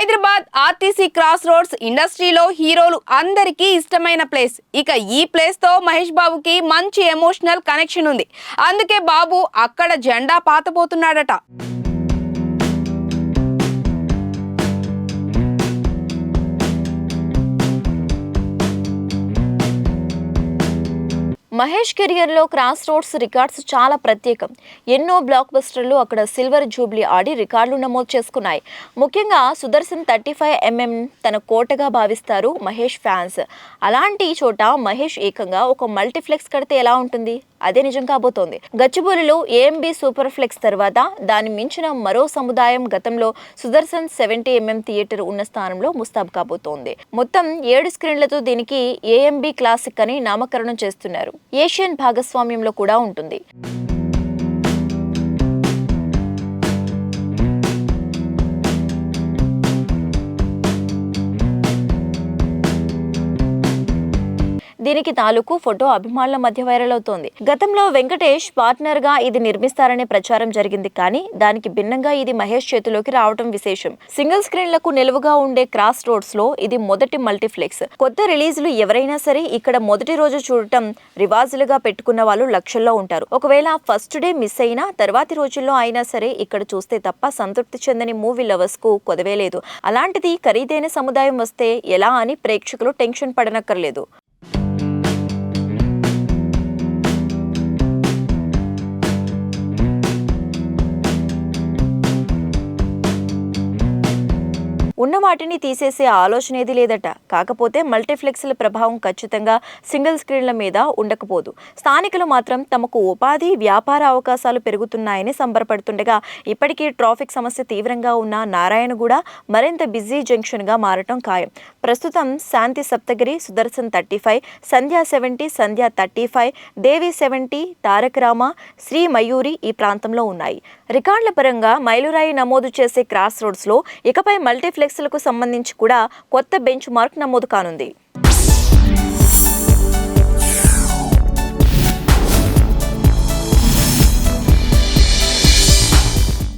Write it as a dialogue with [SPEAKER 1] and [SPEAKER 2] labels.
[SPEAKER 1] Hyderabad RTC cross roads ఇండస్ట్రీలో హీరోలు అందరికీ ఇష్టమైన ప్లేస్. ఇక ఈ ప్లేస్తో మహేష్ బాబుకి మంచి ఎమోషనల్ కనెక్షన్ ఉంది. అందుకే బాబు అక్కడ జెండా పాతపోతున్నాడట
[SPEAKER 2] మహేష్ కెరియర్లో క్రాస్ రోడ్స్ రికార్డ్స్ చాలా ప్రత్యేకం. ఎన్నో బ్లాక్ బస్టర్లు అక్కడ సిల్వర్ జూబ్లీ ఆడి రికార్డులు నమోదు చేసుకున్నాయి. ముఖ్యంగా సుదర్శన్ థర్టీ ఫైవ్ ఎంఎం తన కోటగా భావిస్తారు మహేష్ ఫ్యాన్స్. అలాంటి చోట మహేష్ ఏకంగా ఒక మల్టీప్లెక్స్ కడితే ఎలా ఉంటుంది? అదే నిజం కాబోతోంది. గచ్చిబౌలిలో ఏఎంబి సూపర్ ఫ్లెక్స్ తర్వాత దాని మించిన మరో సముదాయం గతంలో సుదర్శన్ సెవెంటీ ఎంఎం థియేటర్ ఉన్న స్థానంలో ముస్తాబ్ కాబోతోంది. మొత్తం ఏడు స్క్రీన్లతో దీనికి ఏఎంబి క్లాసిక్ అని నామకరణం చేస్తున్నారు. ఏషియన్ భాగస్వామ్యంలో కూడా ఉంటుంది. దీనికి తాలూకు ఫోటో అభిమానుల మధ్య వైరల్ అవుతోంది. గతంలో వెంకటేష్ పార్ట్నర్గా ఇది నిర్మిస్తారనే ప్రచారం జరిగింది కానీ దానికి భిన్నంగా ఇది మహేష్ చేతిలోకి రావడం విశేషం. సింగిల్ స్క్రీన్లకు నిలువుగా ఉండే క్రాస్ రోడ్స్లో ఇది మొదటి మల్టీప్లెక్స్. కొత్త రిలీజులు ఎవరైనా సరే ఇక్కడ మొదటి రోజు చూడటం రివాజులుగా పెట్టుకున్న వాళ్ళు లక్షల్లో ఉంటారు. ఒకవేళ ఫస్ట్ డే మిస్ అయినా తర్వాతి రోజుల్లో అయినా సరే ఇక్కడ చూస్తే తప్ప సంతృప్తి చెందని మూవీ లవర్స్కు కొదవే లేదు. అలాంటిది ఖరీదైన సముదాయం వస్తే ఎలా అని ప్రేక్షకులు టెన్షన్ పడనక్కర్లేదు. ఉన్న వాటిని తీసేసే ఆలోచన ఏది లేదట. కాకపోతే మల్టీప్లెక్స్ల ప్రభావం ఖచ్చితంగా సింగిల్ స్క్రీన్ల మీద ఉండకపోదు. స్థానికులు మాత్రం తమకు ఉపాధి వ్యాపార అవకాశాలు పెరుగుతున్నాయని సంబరపడుతుండగా ఇప్పటికీ ట్రాఫిక్ సమస్య తీవ్రంగా ఉన్న నారాయణగూడ మరింత బిజీ జంక్షన్గా మారటం ఖాయం. ప్రస్తుతం Shanti Saptagiri Sudarshan thirty five Sandhya seventy Sandhya thirty five Devi seventy Taraka Rama Shri Mayuri ఈ ప్రాంతంలో ఉన్నాయి. రికార్డుల పరంగా మైలురాయి నమోదు చేసే క్రాస్ రోడ్స్లో ఇకపై మల్టీప్లెక్స్లకు సంబంధించి కూడా కొత్త బెంచ్ మార్క్ నమోదు కానుంది.